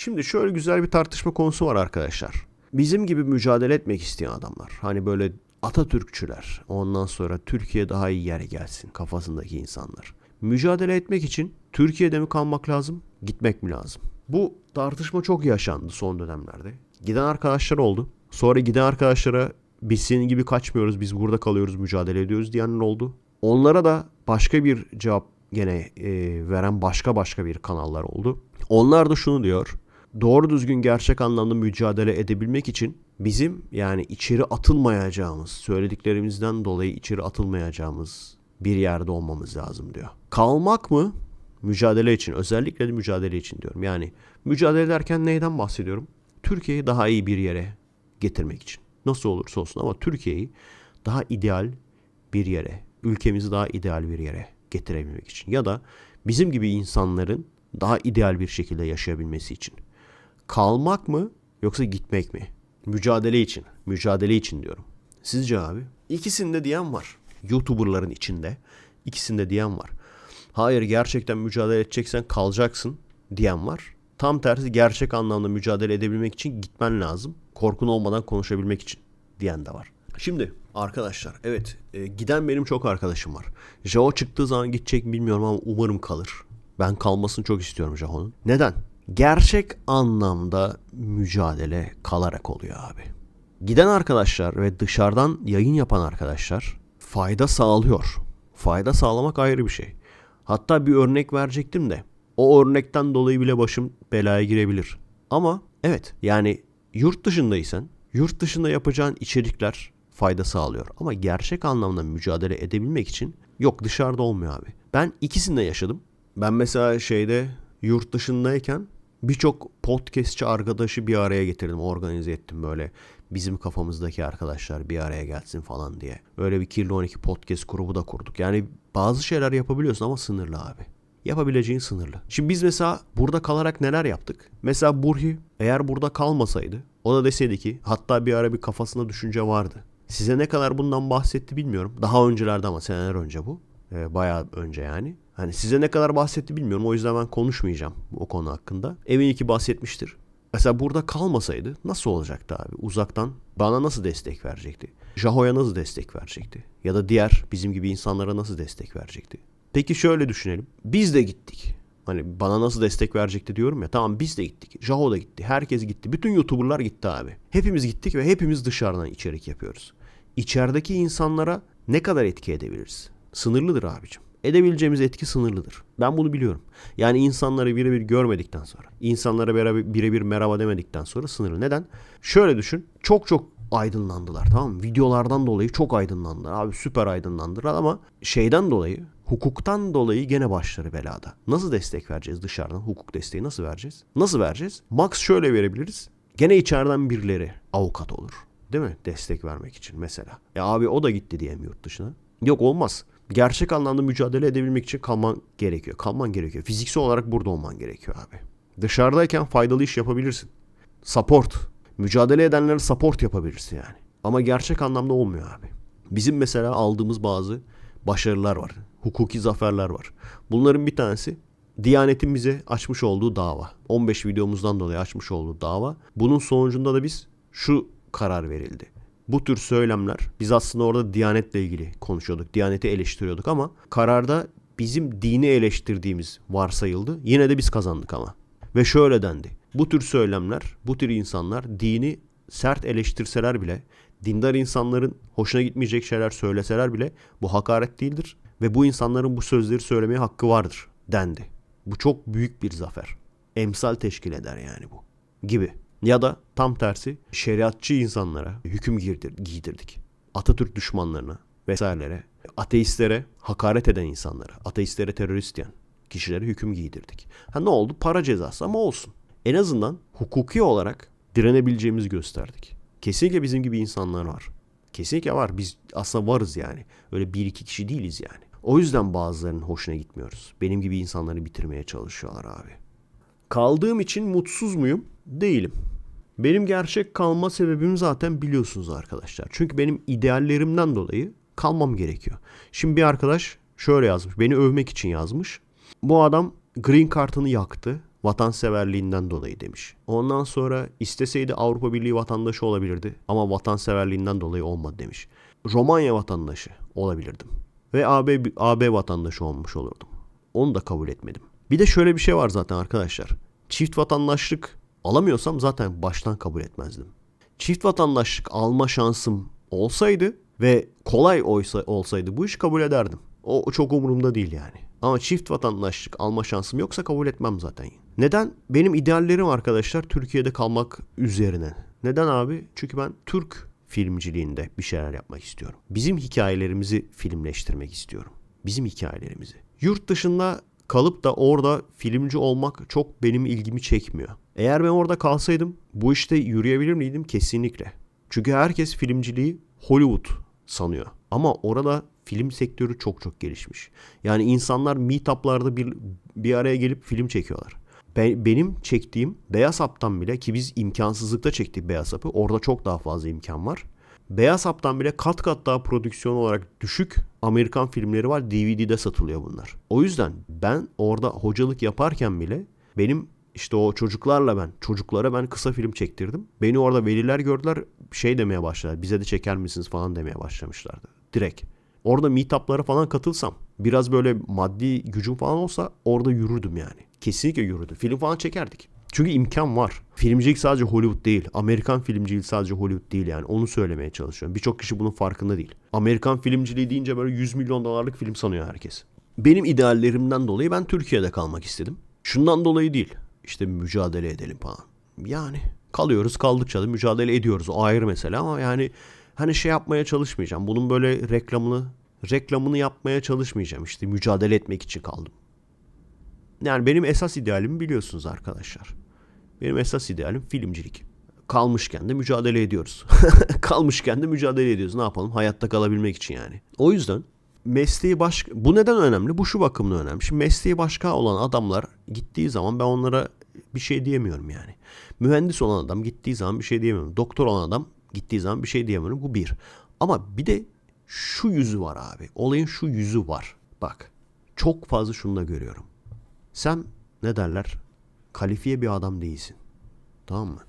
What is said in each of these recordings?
Şimdi şöyle güzel bir tartışma konusu var arkadaşlar. Bizim gibi mücadele etmek isteyen adamlar. Hani böyle Atatürkçüler. Ondan sonra Türkiye daha iyi yere gelsin kafasındaki insanlar. Mücadele etmek için Türkiye'de mi kalmak lazım, gitmek mi lazım? Bu tartışma çok yaşandı son dönemlerde. Giden arkadaşlar oldu. Sonra giden arkadaşlara biz senin gibi kaçmıyoruz, biz burada kalıyoruz, mücadele ediyoruz diyenler oldu. Onlara da başka bir cevap gene e, veren başka başka bir kanallar oldu. Onlar da şunu diyor. Doğru düzgün gerçek anlamda mücadele edebilmek için bizim yani içeri atılmayacağımız, söylediklerimizden dolayı içeri atılmayacağımız bir yerde olmamız lazım diyor. Kalmak mı? Mücadele için, özellikle de mücadele için diyorum. Yani mücadele ederken neyden bahsediyorum? Türkiye'yi daha iyi bir yere getirmek için. Nasıl olursa olsun ama Türkiye'yi daha ideal bir yere, ülkemizi daha ideal bir yere getirebilmek için ya da bizim gibi insanların daha ideal bir şekilde yaşayabilmesi için. Kalmak mı yoksa gitmek mi? Mücadele için. Mücadele için diyorum. Sizce abi? İkisinde diyen var. YouTuber'ların içinde ikisinde diyen var. Hayır gerçekten mücadele edeceksen kalacaksın diyen var. Tam tersi gerçek anlamda mücadele edebilmek için gitmen lazım. Korkun olmadan konuşabilmek için diyen de var. Şimdi arkadaşlar evet e, giden benim çok arkadaşım var. Jao çıktığı zaman gidecek mi bilmiyorum ama umarım kalır. Ben kalmasını çok istiyorum Jao'nun. Neden? Gerçek anlamda mücadele kalarak oluyor abi. Giden arkadaşlar ve dışarıdan yayın yapan arkadaşlar fayda sağlıyor. Fayda sağlamak ayrı bir şey. Hatta bir örnek verecektim de o örnekten dolayı bile başım belaya girebilir. Ama evet yani yurt dışındaysan yurt dışında yapacağın içerikler fayda sağlıyor. Ama gerçek anlamda mücadele edebilmek için yok dışarıda olmuyor abi. Ben ikisini de yaşadım. Ben mesela şeyde yurt dışındayken birçok podcastçi arkadaşı bir araya getirdim. Organize ettim böyle bizim kafamızdaki arkadaşlar bir araya gelsin falan diye. Öyle bir Kirli 12 podcast grubu da kurduk. Yani bazı şeyler yapabiliyorsun ama sınırlı abi. Yapabileceğin sınırlı. Şimdi biz mesela burada kalarak neler yaptık? Mesela Burhi eğer burada kalmasaydı o da deseydi ki hatta bir ara bir kafasında düşünce vardı. Size ne kadar bundan bahsetti bilmiyorum. Daha öncelerde ama seneler önce bu. Ee, bayağı önce yani. Hani size ne kadar bahsetti bilmiyorum. O yüzden ben konuşmayacağım o konu hakkında. Eminim ki bahsetmiştir. Mesela burada kalmasaydı nasıl olacaktı abi? Uzaktan bana nasıl destek verecekti? Jaho'ya nasıl destek verecekti? Ya da diğer bizim gibi insanlara nasıl destek verecekti? Peki şöyle düşünelim. Biz de gittik. Hani bana nasıl destek verecekti diyorum ya. Tamam biz de gittik. Jaho da gitti. Herkes gitti. Bütün YouTuber'lar gitti abi. Hepimiz gittik ve hepimiz dışarıdan içerik yapıyoruz. İçerideki insanlara ne kadar etki edebiliriz? Sınırlıdır abicim. Edebileceğimiz etki sınırlıdır. Ben bunu biliyorum. Yani insanları birebir görmedikten sonra, insanlara beraber birebir merhaba demedikten sonra sınırlı. Neden? Şöyle düşün. Çok çok aydınlandılar tamam mı? Videolardan dolayı çok aydınlandılar. Abi süper aydınlandılar ama şeyden dolayı, hukuktan dolayı gene başları belada. Nasıl destek vereceğiz dışarıdan? Hukuk desteği nasıl vereceğiz? Nasıl vereceğiz? Max şöyle verebiliriz. Gene içeriden birileri avukat olur. Değil mi? Destek vermek için mesela. Ya abi o da gitti diyelim yurt dışına. Yok olmaz. Gerçek anlamda mücadele edebilmek için kalman gerekiyor. Kalman gerekiyor. Fiziksel olarak burada olman gerekiyor abi. Dışarıdayken faydalı iş yapabilirsin. Support. Mücadele edenlere support yapabilirsin yani. Ama gerçek anlamda olmuyor abi. Bizim mesela aldığımız bazı başarılar var. Hukuki zaferler var. Bunların bir tanesi Diyanet'in bize açmış olduğu dava. 15 videomuzdan dolayı açmış olduğu dava. Bunun sonucunda da biz şu karar verildi. Bu tür söylemler biz aslında orada Diyanet'le ilgili konuşuyorduk. Diyanet'i eleştiriyorduk ama kararda bizim dini eleştirdiğimiz varsayıldı. Yine de biz kazandık ama. Ve şöyle dendi. Bu tür söylemler, bu tür insanlar dini sert eleştirseler bile, dindar insanların hoşuna gitmeyecek şeyler söyleseler bile bu hakaret değildir. Ve bu insanların bu sözleri söylemeye hakkı vardır dendi. Bu çok büyük bir zafer. Emsal teşkil eder yani bu. Gibi. Ya da tam tersi şeriatçı insanlara hüküm giydir, giydirdik. Atatürk düşmanlarına vesairelere, ateistlere hakaret eden insanlara, ateistlere terörist diyen kişilere hüküm giydirdik. Ha ne oldu? Para cezası ama olsun. En azından hukuki olarak direnebileceğimizi gösterdik. Kesinlikle bizim gibi insanlar var. Kesinlikle var. Biz aslında varız yani. Öyle bir iki kişi değiliz yani. O yüzden bazılarının hoşuna gitmiyoruz. Benim gibi insanları bitirmeye çalışıyorlar abi. Kaldığım için mutsuz muyum? Değilim. Benim gerçek kalma sebebim zaten biliyorsunuz arkadaşlar. Çünkü benim ideallerimden dolayı kalmam gerekiyor. Şimdi bir arkadaş şöyle yazmış. Beni övmek için yazmış. Bu adam green kartını yaktı. Vatanseverliğinden dolayı demiş. Ondan sonra isteseydi Avrupa Birliği vatandaşı olabilirdi ama vatanseverliğinden dolayı olmadı demiş. Romanya vatandaşı olabilirdim. Ve AB, AB vatandaşı olmuş olurdum. Onu da kabul etmedim. Bir de şöyle bir şey var zaten arkadaşlar. Çift vatandaşlık alamıyorsam zaten baştan kabul etmezdim. Çift vatandaşlık alma şansım olsaydı ve kolay oysa, olsaydı bu iş kabul ederdim. O çok umurumda değil yani. Ama çift vatandaşlık alma şansım yoksa kabul etmem zaten. Neden? Benim ideallerim arkadaşlar Türkiye'de kalmak üzerine. Neden abi? Çünkü ben Türk filmciliğinde bir şeyler yapmak istiyorum. Bizim hikayelerimizi filmleştirmek istiyorum. Bizim hikayelerimizi. Yurt dışında kalıp da orada filmci olmak çok benim ilgimi çekmiyor. Eğer ben orada kalsaydım bu işte yürüyebilir miydim? Kesinlikle. Çünkü herkes filmciliği Hollywood sanıyor. Ama orada film sektörü çok çok gelişmiş. Yani insanlar meetup'larda bir, bir araya gelip film çekiyorlar. Ben, benim çektiğim Beyaz Hap'tan bile ki biz imkansızlıkta çektik Beyaz Hap'ı. Orada çok daha fazla imkan var. Beyaz Hap'tan bile kat kat daha prodüksiyon olarak düşük Amerikan filmleri var. DVD'de satılıyor bunlar. O yüzden ben orada hocalık yaparken bile benim işte o çocuklarla ben çocuklara ben kısa film çektirdim. Beni orada veliler gördüler şey demeye başladılar. Bize de çeker misiniz falan demeye başlamışlardı. Direkt. Orada meetup'lara falan katılsam biraz böyle maddi gücüm falan olsa orada yürürdüm yani. Kesinlikle yürürdüm. Film falan çekerdik. Çünkü imkan var. Filmcilik sadece Hollywood değil. Amerikan filmciliği sadece Hollywood değil yani. Onu söylemeye çalışıyorum. Birçok kişi bunun farkında değil. Amerikan filmciliği deyince böyle 100 milyon dolarlık film sanıyor herkes. Benim ideallerimden dolayı ben Türkiye'de kalmak istedim. Şundan dolayı değil. İşte mücadele edelim falan. Yani kalıyoruz kaldıkça da mücadele ediyoruz. O ayrı mesele ama yani hani şey yapmaya çalışmayacağım. Bunun böyle reklamını reklamını yapmaya çalışmayacağım. İşte mücadele etmek için kaldım. Yani benim esas idealimi biliyorsunuz arkadaşlar. Benim esas idealim filmcilik. Kalmışken de mücadele ediyoruz. Kalmışken de mücadele ediyoruz. Ne yapalım? Hayatta kalabilmek için yani. O yüzden mesleği başka... Bu neden önemli? Bu şu bakımdan önemli. Şimdi mesleği başka olan adamlar gittiği zaman ben onlara bir şey diyemiyorum yani. Mühendis olan adam gittiği zaman bir şey diyemiyorum. Doktor olan adam gittiği zaman bir şey diyemiyorum. Bu bir. Ama bir de şu yüzü var abi. Olayın şu yüzü var. Bak. Çok fazla şunu da görüyorum. Sen ne derler? Kalifiye bir adam değilsin. Tamam mı?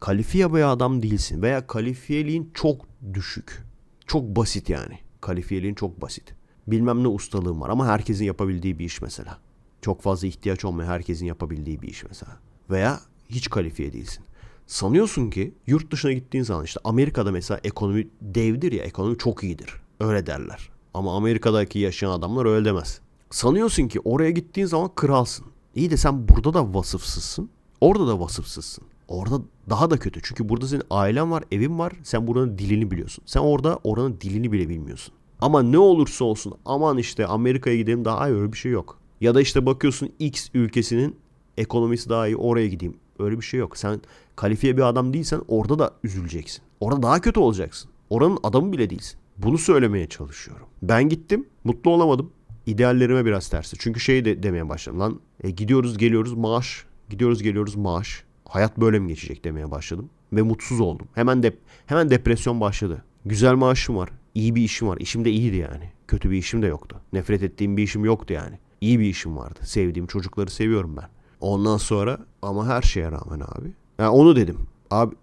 Kalifiye bir adam değilsin veya kalifiyeliğin çok düşük. Çok basit yani. Kalifiyeliğin çok basit. Bilmem ne ustalığım var ama herkesin yapabildiği bir iş mesela. Çok fazla ihtiyaç olmayan herkesin yapabildiği bir iş mesela. Veya hiç kalifiye değilsin. Sanıyorsun ki yurt dışına gittiğin zaman işte Amerika'da mesela ekonomi devdir ya ekonomi çok iyidir. Öyle derler. Ama Amerika'daki yaşayan adamlar öyle demez. Sanıyorsun ki oraya gittiğin zaman kralsın. İyi de sen burada da vasıfsızsın. Orada da vasıfsızsın. Orada daha da kötü. Çünkü burada senin ailen var, evin var. Sen buranın dilini biliyorsun. Sen orada oranın dilini bile bilmiyorsun. Ama ne olursa olsun aman işte Amerika'ya gidelim daha iyi öyle bir şey yok. Ya da işte bakıyorsun X ülkesinin ekonomisi daha iyi oraya gideyim. Öyle bir şey yok. Sen kalifiye bir adam değilsen orada da üzüleceksin. Orada daha kötü olacaksın. Oranın adamı bile değilsin. Bunu söylemeye çalışıyorum. Ben gittim, mutlu olamadım. İdeallerime biraz tersi. Çünkü şey de demeye başladım. Lan e, gidiyoruz geliyoruz maaş. Gidiyoruz geliyoruz maaş. Hayat böyle mi geçecek demeye başladım. Ve mutsuz oldum. Hemen de hemen depresyon başladı. Güzel maaşım var. iyi bir işim var. İşim de iyiydi yani. Kötü bir işim de yoktu. Nefret ettiğim bir işim yoktu yani. İyi bir işim vardı. Sevdiğim çocukları seviyorum ben. Ondan sonra ama her şeye rağmen abi. Yani onu dedim. Abi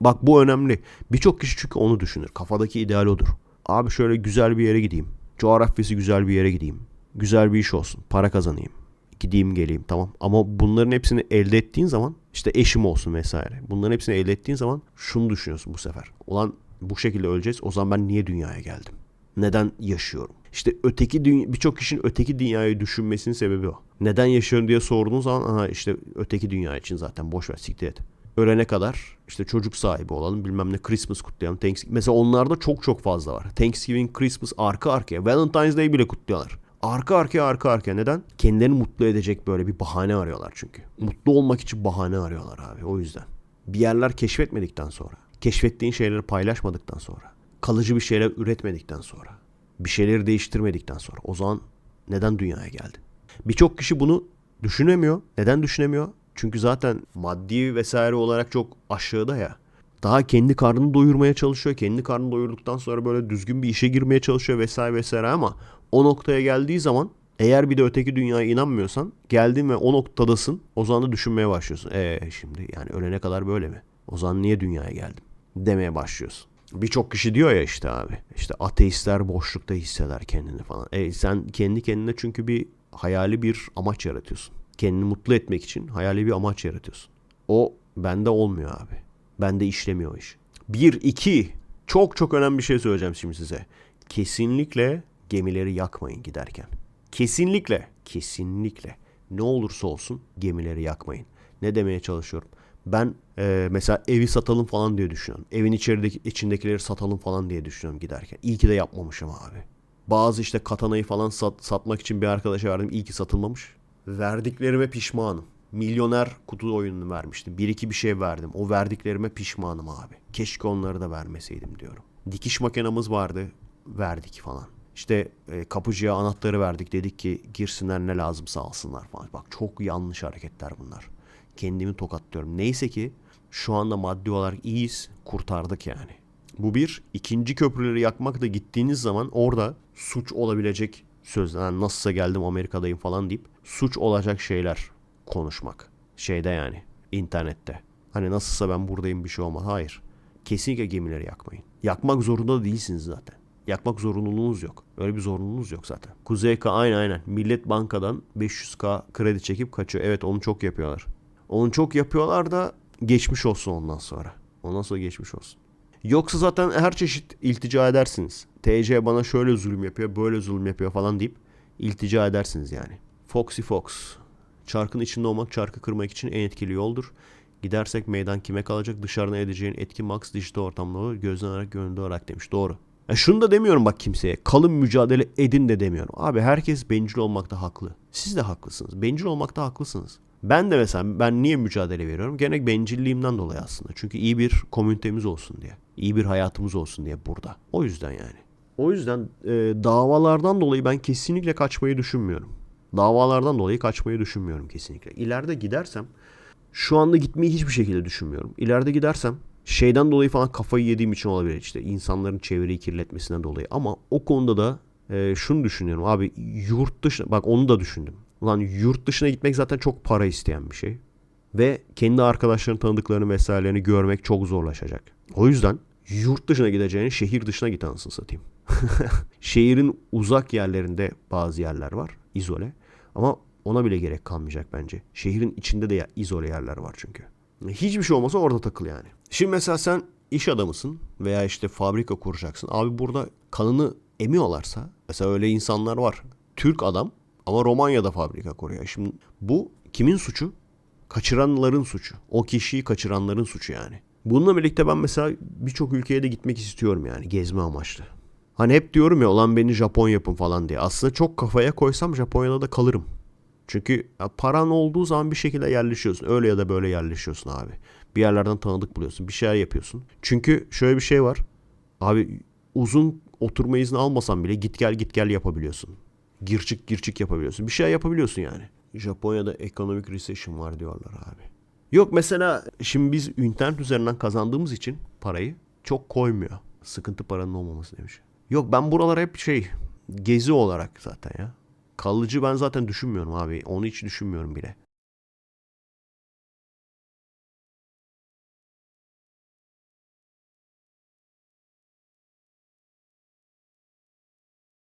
bak bu önemli. Birçok kişi çünkü onu düşünür. Kafadaki ideal odur. Abi şöyle güzel bir yere gideyim. Coğrafyası güzel bir yere gideyim. Güzel bir iş olsun. Para kazanayım. Gideyim geleyim tamam. Ama bunların hepsini elde ettiğin zaman işte eşim olsun vesaire. Bunların hepsini elde ettiğin zaman şunu düşünüyorsun bu sefer. Ulan bu şekilde öleceğiz. O zaman ben niye dünyaya geldim? Neden yaşıyorum? İşte öteki birçok kişinin öteki dünyayı düşünmesinin sebebi o. Neden yaşıyorum diye sorduğun zaman aha işte öteki dünya için zaten boş ver siktir et. Ölene kadar işte çocuk sahibi olalım bilmem ne Christmas kutlayalım. Thanksgiving. Mesela onlarda çok çok fazla var. Thanksgiving, Christmas arka arkaya. Valentine's Day bile kutluyorlar. Arka arkaya arka arkaya neden? Kendilerini mutlu edecek böyle bir bahane arıyorlar çünkü. Mutlu olmak için bahane arıyorlar abi o yüzden. Bir yerler keşfetmedikten sonra, keşfettiğin şeyleri paylaşmadıktan sonra, kalıcı bir şeyler üretmedikten sonra, bir şeyleri değiştirmedikten sonra o zaman neden dünyaya geldin? Birçok kişi bunu düşünemiyor. Neden düşünemiyor? Çünkü zaten maddi vesaire olarak çok aşağıda ya. Daha kendi karnını doyurmaya çalışıyor. Kendi karnını doyurduktan sonra böyle düzgün bir işe girmeye çalışıyor vesaire vesaire ama o noktaya geldiği zaman Eğer bir de öteki dünyaya inanmıyorsan geldin ve o noktadasın o zaman da düşünmeye başlıyorsun. Ee şimdi yani ölene kadar böyle mi? O zaman niye dünyaya geldim? Demeye başlıyorsun. Birçok kişi diyor ya işte abi. işte ateistler boşlukta hisseder kendini falan. E sen kendi kendine çünkü bir hayali bir amaç yaratıyorsun. Kendini mutlu etmek için hayali bir amaç yaratıyorsun. O bende olmuyor abi. Bende işlemiyor o iş. Bir, iki. Çok çok önemli bir şey söyleyeceğim şimdi size. Kesinlikle gemileri yakmayın giderken. Kesinlikle, kesinlikle ne olursa olsun gemileri yakmayın. Ne demeye çalışıyorum? Ben e, mesela evi satalım falan diye düşünüyorum. Evin içerideki, içindekileri satalım falan diye düşünüyorum giderken. İyi ki de yapmamışım abi. Bazı işte katanayı falan sat, satmak için bir arkadaşa verdim. İyi ki satılmamış. Verdiklerime pişmanım. Milyoner kutu oyununu vermiştim. Bir iki bir şey verdim. O verdiklerime pişmanım abi. Keşke onları da vermeseydim diyorum. Dikiş makinamız vardı. Verdik falan. İşte e, kapıcıya anahtarı verdik. Dedik ki girsinler ne lazımsa alsınlar falan. Bak çok yanlış hareketler bunlar. Kendimi tokatlıyorum. Neyse ki şu anda maddi olarak iyiyiz. Kurtardık yani. Bu bir. ikinci köprüleri yakmak da gittiğiniz zaman orada suç olabilecek sözler. Yani nasılsa geldim Amerika'dayım falan deyip suç olacak şeyler konuşmak. Şeyde yani internette. Hani nasılsa ben buradayım bir şey olmaz. Hayır. Kesinlikle gemileri yakmayın. Yakmak zorunda da değilsiniz zaten. Yakmak zorunluluğunuz yok. Öyle bir zorunluluğunuz yok zaten. Kuzey K aynen aynen. Millet bankadan 500k kredi çekip kaçıyor. Evet onu çok yapıyorlar. Onu çok yapıyorlar da geçmiş olsun ondan sonra. Ondan sonra geçmiş olsun. Yoksa zaten her çeşit iltica edersiniz. TC bana şöyle zulüm yapıyor, böyle zulüm yapıyor falan deyip iltica edersiniz yani. Foxy Fox. Çarkın içinde olmak çarkı kırmak için en etkili yoldur. Gidersek meydan kime kalacak? Dışarıdan edeceğin etki max dijital. Gözden olarak gönüllü olarak demiş. Doğru. Ya şunu da demiyorum bak kimseye. Kalın mücadele edin de demiyorum. Abi herkes bencil olmakta haklı. Siz de haklısınız. Bencil olmakta haklısınız. Ben de mesela ben niye mücadele veriyorum? Gene bencilliğimden dolayı aslında. Çünkü iyi bir komünitemiz olsun diye. İyi bir hayatımız olsun diye burada. O yüzden yani. O yüzden e, davalardan dolayı ben kesinlikle kaçmayı düşünmüyorum. Davalardan dolayı kaçmayı düşünmüyorum kesinlikle. İleride gidersem şu anda gitmeyi hiçbir şekilde düşünmüyorum. İleride gidersem şeyden dolayı falan kafayı yediğim için olabilir işte insanların çevreyi kirletmesinden dolayı. Ama o konuda da e, şunu düşünüyorum abi yurt dışı bak onu da düşündüm. Ulan yurt dışına gitmek zaten çok para isteyen bir şey. Ve kendi arkadaşlarını tanıdıklarını vesairelerini görmek çok zorlaşacak. O yüzden yurt dışına gideceğini şehir dışına git anasını satayım. Şehrin uzak yerlerinde bazı yerler var izole. Ama ona bile gerek kalmayacak bence. Şehrin içinde de ya- izole yerler var çünkü. Hiçbir şey olmasa orada takıl yani. Şimdi mesela sen iş adamısın veya işte fabrika kuracaksın. Abi burada kanını emiyorlarsa mesela öyle insanlar var. Türk adam ama Romanya'da fabrika kuruyor. Şimdi bu kimin suçu? Kaçıranların suçu. O kişiyi kaçıranların suçu yani. Bununla birlikte ben mesela birçok ülkeye de gitmek istiyorum yani gezme amaçlı. Hani hep diyorum ya olan beni Japon yapın falan diye. Aslında çok kafaya koysam Japonya'da da kalırım. Çünkü paran olduğu zaman bir şekilde yerleşiyorsun. Öyle ya da böyle yerleşiyorsun abi. Bir yerlerden tanıdık buluyorsun. Bir şeyler yapıyorsun. Çünkü şöyle bir şey var. Abi uzun oturma izni almasan bile git gel git gel yapabiliyorsun. Gir çık gir çık yapabiliyorsun. Bir şey yapabiliyorsun yani. Japonya'da ekonomik recession var diyorlar abi. Yok mesela şimdi biz internet üzerinden kazandığımız için parayı çok koymuyor. Sıkıntı paranın olmaması demiş. Yok ben buralar hep şey gezi olarak zaten ya. Kalıcı ben zaten düşünmüyorum abi. Onu hiç düşünmüyorum bile.